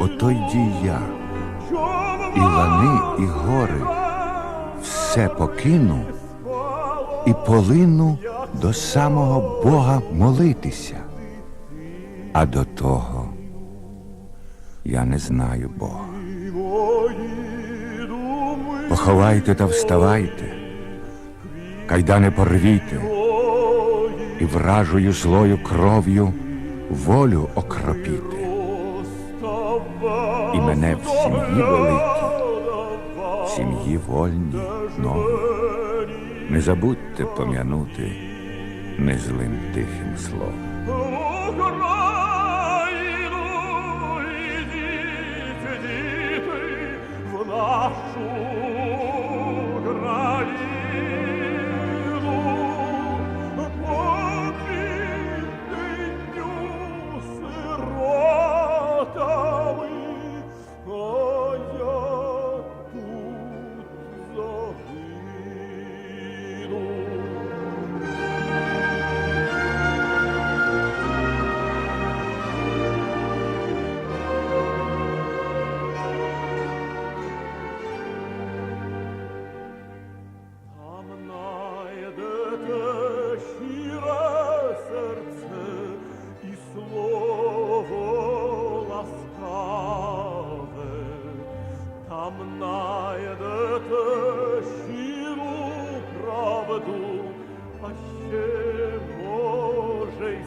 Ото йді я, і лани, і гори, все покину і полину до самого Бога молитися. А до того я не знаю Бога. Поховайте та вставайте, кайдани порвіте, і вражою злою кров'ю волю окропіте і мене в сім'ї великій, в сім'ї вольні ноги. Не забудьте пом'янути незлим тихим словом. Нашу Там найдете щиру правду, а ще може.